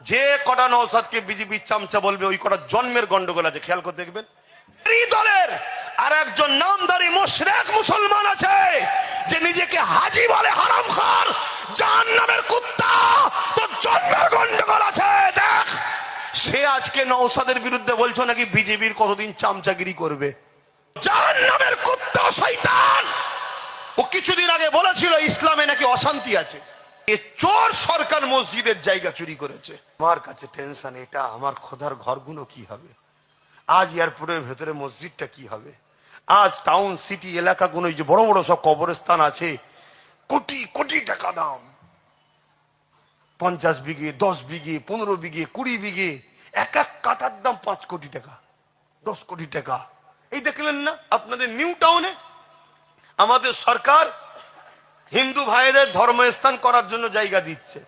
যে কটা নৌসাদকে বিজেপির চামচা বলবে, ওই কটা জন্মের গন্ডগোল আছে, খেয়াল করে দেখবেন। দলের আর একজন নামদারি মুশরেক মুসলমান আছে, যে নিজেকে হাজি বলে হারাম খার জাহান নামের কুত্তা তো জন্মের গন্ডগোল আছে, দেখ। সে আজকে নৌসাদের বিরুদ্ধে বলছো নাকি বিজেপির কতদিন চামচাগিরি করবে? জাহান নামের কুত্তা শৈতান ও কিছুদিন আগে বলেছিল, ইসলামে নাকি অশান্তি আছে। এ চোর সরকার মসজিদের জায়গা চুরি করেছে। আমার কাছে টেনশন, এটা আমার খোদার ঘরগুলো কি হবে? আজ এয়ারপোর্টের ভেতরে মসজিদটা কি হবে? আজ টাউন সিটি এলাকাগুলো যে বড় বড় সব কবরস্থান আছে, কোটি কোটি টাকা দাম। পঞ্চাশ বিঘে, দশ বিঘে, পনেরো বিঘে, কুড়ি বিঘে, এক এক কাটার দাম পাঁচ কোটি টাকা, দশ কোটি টাকা। এই দেখলেন না আপনাদের নিউ টাউনে আমাদের সরকার হিন্দু ভাইদের ধর্মস্থান করার জন্য জায়গা দিচ্ছে।